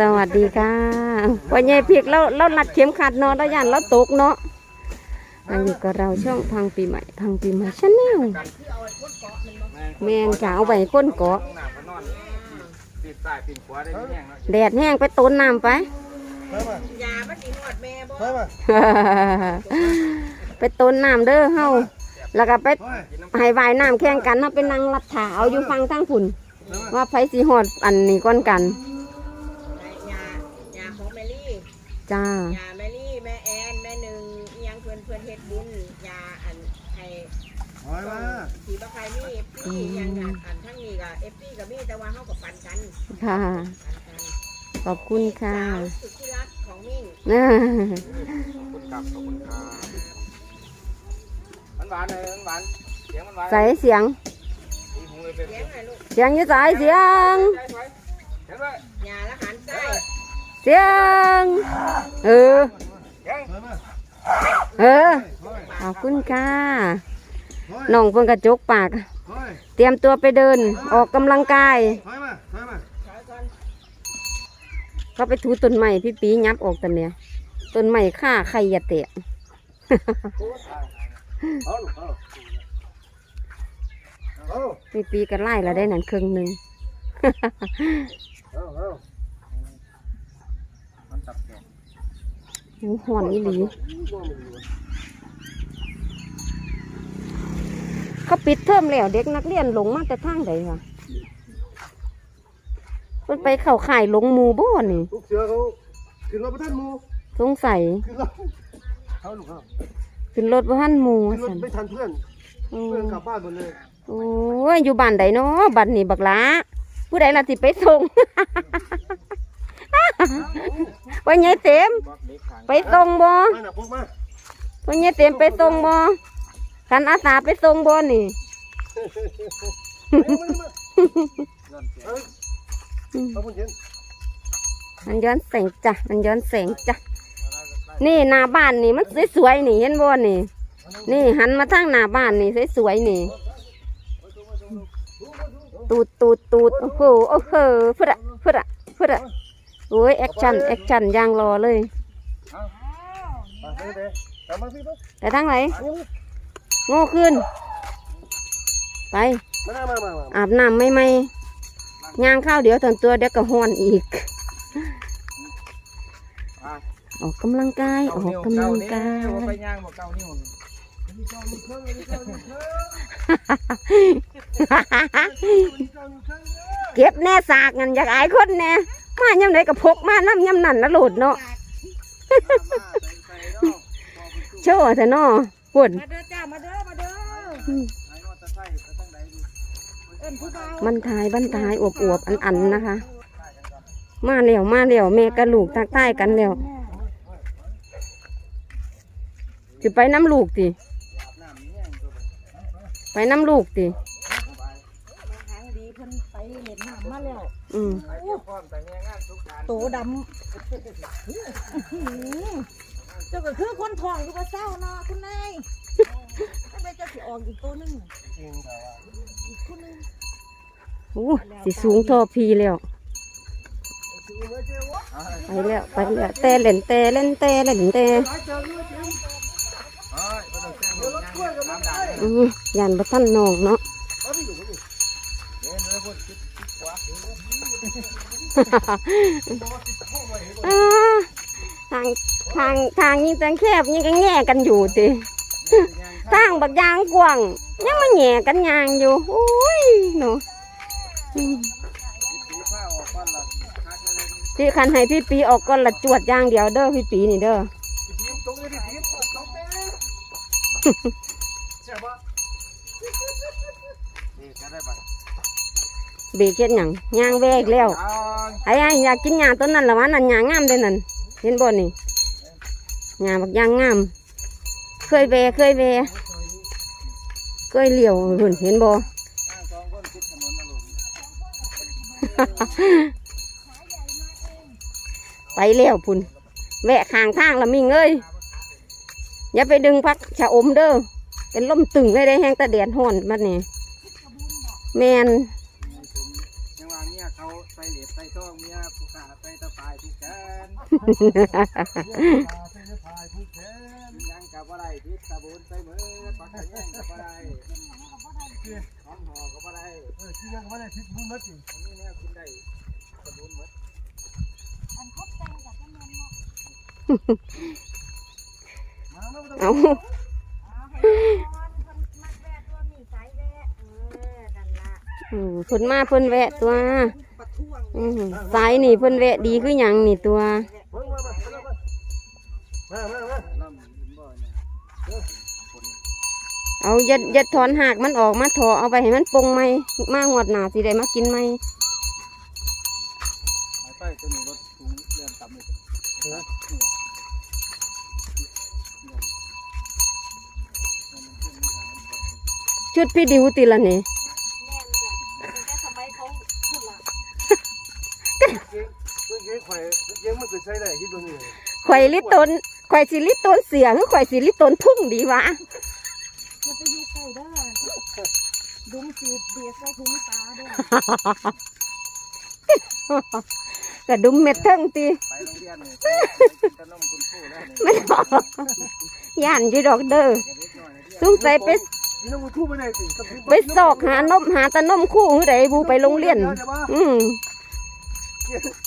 สวัสดีค่ะวันยายพิกเราเราลัดเข็มขัดเนาะเราย่านเราตกเนาะมาอยู่กับเราช่องพังปีใหม่พังปีใหม่ชาแนลแมนจะเอาไปก้นเกาะหน้าพนอนปิดใต้ปิดขวาได้แห้งเนาะแดดแห้งไปต้นน้ำไปเพิ่มมายามันสิหอดแม่บ่เพิ่มมาไปต้นน้ำเด้อเฮาแล้วก็ไปเฮ้ยให้ว่ายน้ำแข่งกันเฮาไปนั่งรับถาเอาอยู่ฟังทั้งฝุ่นเพิ่มมาว่าไผสิฮอดอันนี้ก้อนกัน จ้า ยาแมลี่แม่แอนแม่หนึ่งอิหยังเพื่อนเพื่อนเฮ็ดบุญยาอันให้ถอยมาสีบะไครมีพี่อิหยังอันอันทั้งนี้กับเอฟซีกับมีแต่ว่าเฮากับปันกันค่ะ ปันกันขอบคุณค่ะสาวสุดที่รักของมิ่งอ่าขอบคุณครับขอบคุณครับมันหวานเลยมันหวานเสียงมันหวานใส่เสียงอุ้ยหูเลยเป็นเลี้ยงไงลูกเสียงอยี่สายเสียงใจไว้เห็นไหมยาละหันใต้ เสียง เออเสียงเพิ่มมาเออเฮ้ยขอบคุณค่ะเฮ้ยน้องเพิ่งกระจกปากเฮ้ยเตรียมตัวไปเดิน ออกกำลังกายถอยมาถอยมาถอยก่อนเขาไปถูต้นใหม่พี่ปียับออกแต่เนี่ยต้นใหม่ฆ่าใครอย่าเตะเอาลูกเอาเอาพี่ปีก็ไล่เราได้นั่นครึ่งหนึ่ง เอาเอา มันตับแกง หูห่อนนี่หลีเขาปิดเทอมแล้วเด็กนักเรียนหลงมาแต่ทางใดวะเพิ่นไปเข้าข่ายหลงหมูบ่นี่ลูกเสือเขาขึ้นรถประทันหมูสงสัยขึ้นรถเอาลูกเอาขึ้นรถบ่ทันหมูขึ้นรถสันไม่ทันเพื่อนโอ้เพื่อนกลับบ้านหมดเลยโอ้ยอยู่บ้านใดเนาะบัดนี้บักหลาผู้ใดล่ะสิไปส่ง ว่าไงเต็มบอกเด็กขางไปส่งบ่มาหน่ะพวกมาว่าไงเต็ม ไปส่งบ่กันอาสาไปส่งบ่นี่มันย้อนแสงจ้ะ มันย้อนแสงจ้ะ นี่หน้าบ้านนี่มันสวยๆนี่เห็นบ่นี่ นี่หันมาทางหน้าบ้านนี่สวยๆนี่ตูดตูดตูดโอ้โหโอ้โหพุดอะพุดอะพุดอะ โอ้ยแอคชั่นแอคชั่นยางรอเลย แต่ทางไหน โง่ขึ้น ไป อาบน้ำไม่ไม่ยางข้าวเดี๋ยวตอนตัวเดี๋ยวก็ห้อนอีก ออกกำลังกาย ออกกำลังกายเก็บแน่สากงันอยากอายคนแน่ ย่ำไหนก็พกมาน้ำย่ำนั่นนะโหลดเนาะโชว์แต่นอปุ่นมาเด้อจ้ามาเด้อมาเด้อเอิ้นผู้เบามันทายบันทายอวบอวบอันอันๆนะคะ มาเร็วมาเร็วแม่กับลูกทักทายกันเร็วจะไปน้ำลูกติไปน้ำลูกติ ทางดีเพิ่นไปเล่นน้ำมาแล้ว อืมโตดำเจ้าก็คือคนทองอยู่กับเศร้าเนาะคุณนายทำไมจะสิออกอีกตัวหนึงอีกคนหนึงโอ้สิสูงทอพีแล้วไปแล้วไปแล้วแต่เล่นแต่เล่นแต่เล่นแต่อืมยันบัทันนองเนาะ อ่า ทางทางทางยิ่งจังแคบยิ่งก็แง่กันอยู่ติทางบักยางกว้างยังมาแง่กันยางอยู่โอ้ยเนาะอืมพี่คันให้พี่ปีออกก่อนละจวดย่างเดียวเด้อพี่ปีนี่เด้อ เบรกเฮ็ดหยังยางแวกแล้วไอ้ไอ้อยากกินหญ้าต้นนั้นละวะนั่นหญ้างามเด้อนั่นเห็นบ่นี่หญ้าบักยางงาม เคยแวเคยแวเคยเลี้ยวเพิ่นเห็นบ่ไปแล้วพุ่นแวะข้างทางละมิงเอ้ยอย่าไปดึงพักชะอมเด้อเป็นลมตึงเลยได้แห้งแตะแดดห้อนบัดนี้แมนยังว่า เขาใส่เหล็กใส่ช่องเมียผู้ขาใส่ตะปายผู้แขนยังกับอะไรพิษตะบุนใส่มือปักกระแยงกับอะไรของหอกับอะไรเออที่ยังไม่ได้ทิศบุญมัดสิอันนี้เนี่ยกินได้ตะบุนหมดอันครบแตงกับเจ้าแม่เนาะเอา อ๋อให้ก่อนคนมักแวะตัวนี้สายแวะเออดันละ อืม เพิ่นมาเพิ่นแวะตัวอืมสายนี่เพิ่นแวะดีคือหยังนี่ตัวมามามามามาน้ำหินบ่เอายัดยัดถอนหากมันออกมาถอเอาไปให้มันปงไหมมางวดหนาสิได้มากินไหมไปตัวนี้รถสูงเริ่มต่ำเลยชุดพี่ดิวติละนี่ะตั้งแต่สมัยเขาพูดละ เก่งเก่งไข่เก่งมันเคยใช้ได้ที่ตัวนี้ข่อยลิตนข่อยสิลิตนเสียงข่อยสิลิตนทุ่งดีวะอย่าไปอยู่ใกล้เด้อดุมสูบเบียร์ใส่ถุงตาเด้อกระดุมเม็ดเทิงตีไปโรงเรียนเนี่ยไปกินขนมคุณครูแล้วเนี่ยไม่ออกย่านอยู่ดอกเด้อเด็กน้อยเนี่ยสงสัยไปนี่น้องคู่ไม่ได้สิไปซอกหานมหาแตะนมคู่หือใดบูไปโรงเรียน อืม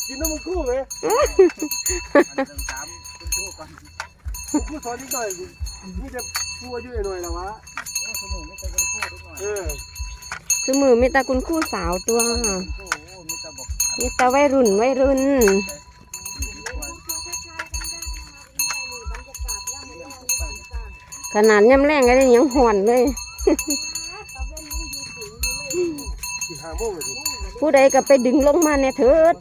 กินน้ำคู่ไหมมันต้องตามคุณครูก่อนคู่สอนนิดหน่อยนี่จะคู่อายุหน่อยแล้ววะโอ้สมุนไม่เคยคุณครูทุกหน่อยเออสมือมีแตาคุณครู่สาวตัวคุณครูโอ้มีแต่บอกมีแตาวัยรุ่นวัยรุ่น ขนาดย่ำแรงก็ได้ยังห่อนเลยกินห้าโมงเลย ผู้ใดก็ไปดึงลงมาเนี่ยเถิด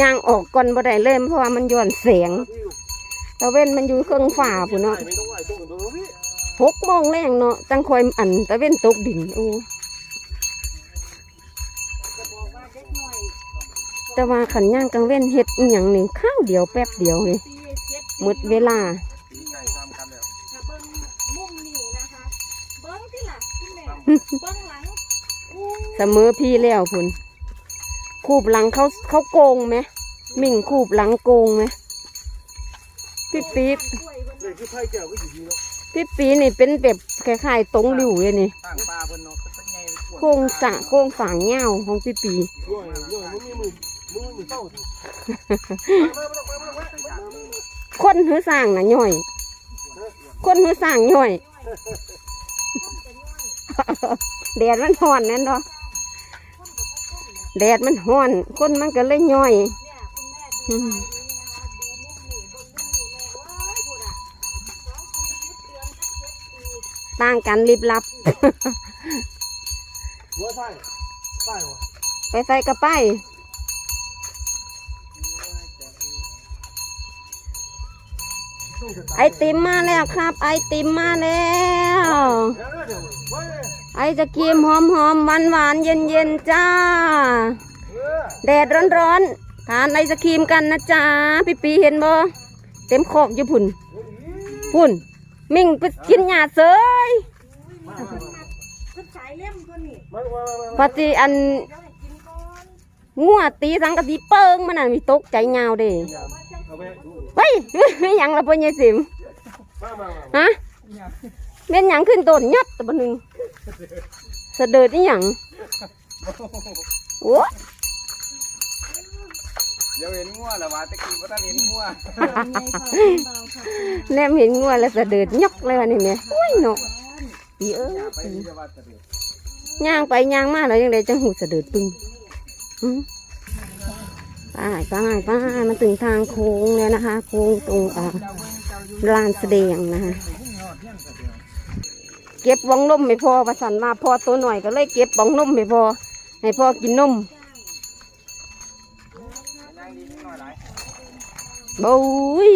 ย่างออกก่อนบ่ได้เลยเพราะว่ามันย้อนเสียงตะเว้นมันอยู่เครื่องฝ่าพุ่นเนาะหกโมงแรงเนาะจังคอยอันตะเว้นตกดินโอ้แต่ว่าขันย่างกลางเว้นเฮ็ดอีหยังนี่ข้าวเดียวแป๊บเดียวเลยหมดเวลา เบิ้งหลังเสมอพี่แล้วพุ่นคูบหลังเขาเขาโกงไหมมิ่งคูบหลังโกงไหมพี่ปี๊บช่วยเบิ้งเด็กที่ไพ่แก้วก็อยู่ดีเนาะพี่ปีนี่เป็นแบบคล้ายๆตรงหลิวเลยนี่ตั้งปลาเพิ่นเนาะเป็นไงโค้งสะโค้งฝางเงาของพี่ปีย่อยย่อยมันมีมือมือมือเต้าคนหือสร้างน่ะย่อย คนหือสร้างย่อย แดดมันห้อนนั่นเนาะแดดมันห้อนคนมันก็เลยย่อยเนี่ยคุณแม่ดูอืมนี่นะคะดูมุมนี่เบิ้งมุมนี่แม่ว้ายพูดอะสองปีสิบเดือนสักเจ็ดปีต่างกันลิบลับหัวไส้ไส้หัวไปใส่กระไปายต้องจะไอติมมาแล้วครับ ไอติมมาแล้วเดี๋ยวเดี๋ยว ไว้ไอจะกิมหอมหอมหวานหวานเย็นเย็นๆจ้าเออแดดร้อนร้อนๆทานไอศครีมกันนะจ๊ะพี่ปีเห็นบ่เต็มคอกอยู่พุ่น พุ่น มิ่งไปกินหญ้าเสยมาเพิ่นสายเล่มตัวนี้มามามาพอจีอันเดี๋ยวให้กินก่อนงัวตีสังกะสีเปิงมันน่ะมีตกใจยาวเด้เอาไปดูเฮ้ยหยังละพ่อใหญ่สิมมามาฮะ เม่นหยังขึ้นต้นยับแตะบดหนึงสะเดิดอีหยังโอ้เดี๋ยวเห็นงัวแล้วว่าตะกี้บ่ทันเห็นงัวไงค่ะคุณเบาค่ะแนมเห็นงัวแล้วสะเดิดยกเลยวันนี้แม่โอ้ยเนาะอีเอ้ยอย่าไปนี่จะว่าตะเดือดย่างไปย่างมาแล้วยังไงจังหูสะเดิดปึ้งอืมไปไปไปมาถึงทางโค้งแล้วนะคะ โค้งตรงอ่าลานแสดงนะคะ เก็บวังนมไม่พอประสันมาพอตัวหน่อยก็เลยเก็บวังนมไม่พอ ให้พ่อกินนมนั่งดีนิดหน่อยหลายบุ้ย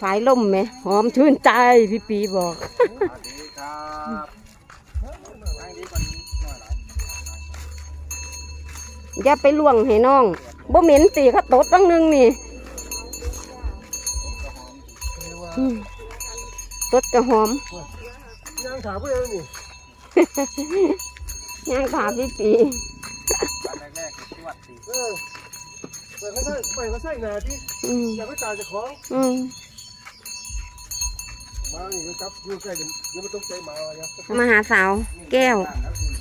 ผายลมไหมหอมชื่นใจพี่ปีบอกอย่าไปล่วงให้น้องบ่เหม็นตีเขาตดบ้างนึงนี่ตดจะหอม ย่างขาเพื่อนนี่ย่างขาพี่ปีตอนแรกๆคือชวดสิเอเขาใส่ไปเขาใส่หนาที่อืมอยากไปตายจะของอืมมานี่ก็จับอยู่ใกล้กันเดี๋ยวมันต้องใจมาเนี่ยมาหาสาว แก้ว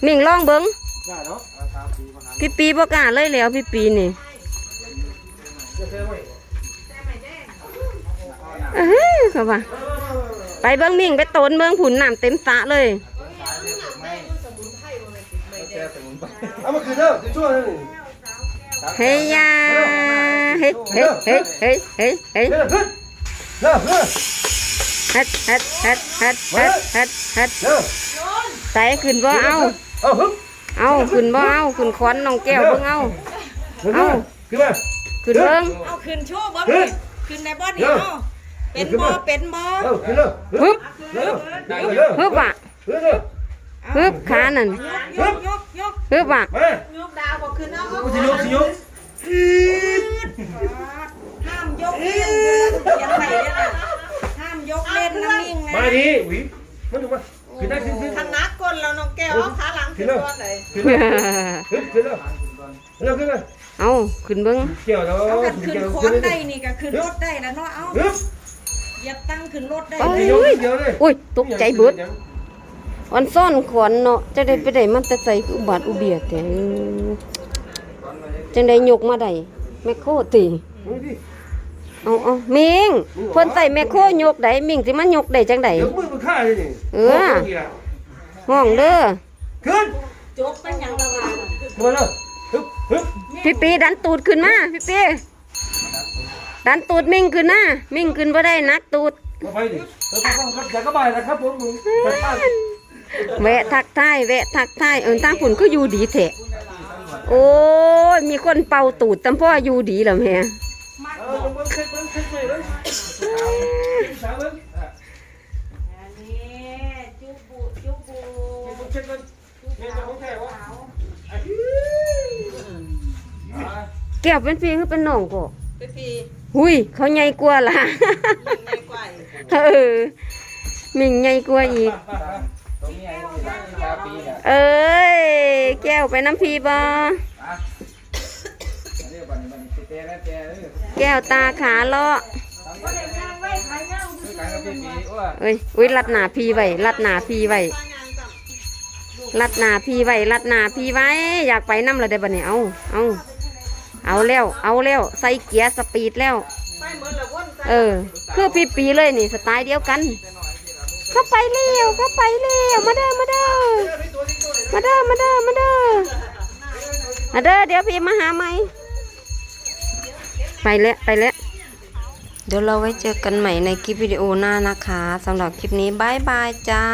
มิ่งลองเบิ้งกล้าเนาะเอาตามปีมาหาพี่ปีบ่กล้าเลยแล้วพี่ปีนี่จะแค่ไว้เอ้ยเขาว่า ไปเบิ้งมิ่งไปโตนเบิ้งผุนน้ำเต็มสระเลยแก้สมุนไพรเอามาคืนเด้อจะช่วยนั่นนี่เฮ้ยยาเฮ้ยเฮ้ยเฮ้ยเฮ้ยเฮ้ยเฮ้ยเด้อเฮ้ยเด้อเฮ้ยฮัดฮัดฮัดฮัดฮัดฮัดฮัดเด้อใส่ขึ้นบ่เอา เอาฮึบเอาขึ้นบ่เอาขึ้นควันน้องแก้วเบิ่งเอา เอาขึ้นมาขึ้นเบิ่งเอาขึ้นโชว์บ่เลยขึ้นในบ่นี่เอา เป็นบ่เป็นบ่เอาขึ้นเลยฮึบเด้อเด้อเด้อฮึบอะเด้อเด้อฮึบขานั่นยกยกยกฮึบอะมายกดาวบ่ขึ้นเอากูจะยกสิยกห้ามยกเล่นเขียนไว้เด้อห้ามยกเล่นน้ำนิ่งมานะดิหวีมาดูมาขึ้นได้ขึ้นขึ้นทางนักก้นแล้วน้องแก้วเอาขาหลังขึ้นก่อนเลยขึ้นเลยขึ้นขึ้นเลยเร็วขึ้นเลยเอาขึ้นเบิ่งเกี่ยวแล้วเอากันขึ้นขึ้นเกี่ยวคขึ้อนนได้เลยนี่ก็ขึ้นรถได้แล้วเนาะเอาฮึบ เหยียบตั้งขึ้นรถได้โอ้เดี๋ยวยเดี๋ยวเลยอุ้ยตกใจเบิดวันซ่อนขวัญเนาะจะได้ไปได้มันแต่ใส่คืออุบาทอุเบียดแต่จังได้ยกมาได้แม่โคติมึงดิเอาเอามิงเพิ่นใส่แม่โคยกได้มิงสิมันยกได้จังได เดี๋ยวมือมันฆ่าเลยนี่เออห้องเด้อขึ้นจกเป็นหยังละว่ามาแล้วฮึบฮึบพี่ปีดันตูดขึ้นมาพี่ปี ดันตูดมิ่งขึ้นนะมิ่งขึ้นบ่ได้นักตูดมาไปดิเออครับครับอยากกระบายนะครับผมมึงไปตั้งแวะทักทายแวะทักทายเอินตั้งผุนก็อยู่ดีแท้โอ้ยมีคนเป่าตูดตำพ่ออยู่ดีแล้วแม่เออมึงเช็คมึงเช็คไปเลยสามมึงอันนี้จุบุจุบุมึงเช็คมึงเนี่ยจะของแท้วะแก้วเป็นพี่คือเป็นน้องก็ไปปี หุยเขาใหญ่กว่าล่ะยิงในกว่าเออมิงใหญ่กว่าอีก ตรงนี้ไอ้ตาปีเนี่ยเอ้ย แก้วไปน้ำพีบ่เรียกบันบันเตะแล้วเตะเลยแก้วตาขาเลาะคือการกับปีปีว่าเอ้ยอุ้ยรัดหนาพีไว้รัดหนาพีไว้รัดหนาพีไว้รัดหนาพีไว้ อยากไปน้ำเลยได้อบัดนี้เอาเอา เอาแล้ว เอาแล้วใส่เกียร์สปีดแล้ว เออ คือปีปีเลยนี่สไตล์เดียวกัน เข้าไปเร็วเข้าไปเร็วมาเด้อมาเด้อมาเด้อมาเด้อมาเด้อมาเด้อเดี๋ยวพี่มาหาใหมไปแล้วไปแล้วเดี๋ยวเราไว้เจอกันใหม่ในคลิปวิดีโอหน้านะคะสำหรับคลิปนี้บายบายจ้า